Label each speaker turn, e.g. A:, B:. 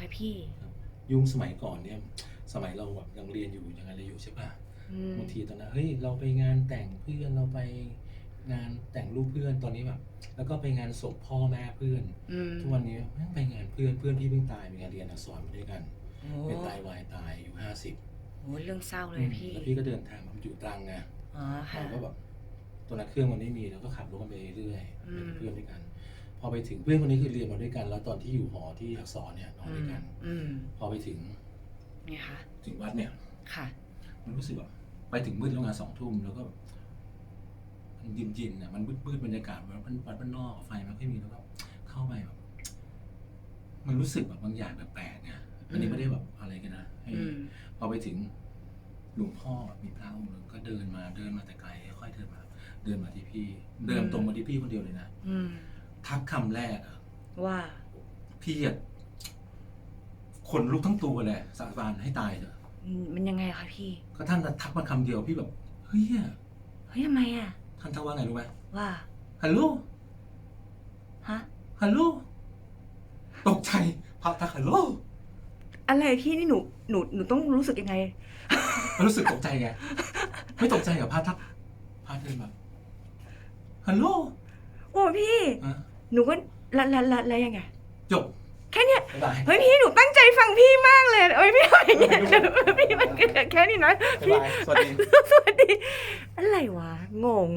A: คะพี่
B: ยุงสมัยก่อนเนี่ยสมัยเราแบบยังเรียนอยู่ยังอะไรอยู่ใช่ป่ะ
A: อืม
B: บางทีตอนนั้นเฮ้ยเราไปงานแต่งเพื่อนเราไปงานแต่งรูปเพื่อนตอนนี้แบบแล้วก็ไปงานศพพ่อแม่เพื่อน
A: อืม
B: ทุกวันนี้แม่งไปงานเพื่อนเพื่อนพี่เพิ่งตายมีงานเรียนอักษรมาด้วยกัน
A: โอ้
B: เป็นตายวายตายอยู่ห้าสิบ
A: โหเรื่องเศร้าเลยพี่
B: แล้วพี่ก็เดินทางมาอยู่ตรังไง
A: อ๋อค่ะ
B: เราก็แบบตอนนั้นเครื่องมันไม่มีเราก็ขับรถกันไปเรื่อย
A: อืม
B: เป็นเพื่อนด้วยกัน พอไปถึงเพื่อนคนนี้คือเรียนมาด้วยกัน แล้วตอนที่อยู่หอที่อักษรเนี่ยนอนด้วยกัน
A: อืม
B: พอไปถึง
A: ไงคะ
B: ถึงวัดเนี่ย
A: ค่ะ
B: มันรู้สึกแบบไปถึงมืดแล้วงานสองทุ่มแล้วก็แบบมันยินยินๆอะมันมืดมืดๆบรรยากาศแบบมันวัดบ้านนอกไฟมันไม่ค่อยมีแล้วก็เข้าไปแบบมันรู้สึกแบบบางอย่างแปลกๆไงอันนี้ไม่ได้แบบอะไรกันนะให้
A: อืม
B: พอไปถึงหลวงพ่อมีพระองค์หนึ่งก็เดินมาเดินมาแต่ไกลค่อยๆเดินมา เดินมาที่พี่ เดินตรงมาที่พี่คนเดียวเลยนะ
A: อืม
B: ทักคำแรกอะ
A: ว่า
B: พี่อะขนลุกทั้งตัวเลยสาบานให้ตายเถอะ
A: อืมมันยังไงคะพี่
B: ก็ท่านทักมาคำเดียวพี่แบบเฮ้ย
A: เฮ้ยทำไมอะ
B: ท่านทักว่าไงรู้ไหม
A: ว่า
B: ฮัลโหล
A: ฮะ
B: ฮัลโหลตกใจพระทักฮัลโหล
A: อะไรพี่นี่หนูหนูหนูต้องรู้สึกยังไง
B: รู้สึกตกใจไงไม่ตกใจเหรอพระทักพระเดินแบบฮัลโหล
A: โอ้พี่
B: อะ
A: หนูก็ละละละละยังไง
B: จบ
A: แค่เนี้ย
B: บ๊ายบาย
A: เฮ้ยพี่หนูตั้งใจฟังพี่มากเลยเอ้ยพี่อะไรเงี้ยพี่มันเกิดแค่นี้นะ
B: บ๊ายบาย สวัสดี
A: สวัสดีอะไรวะงง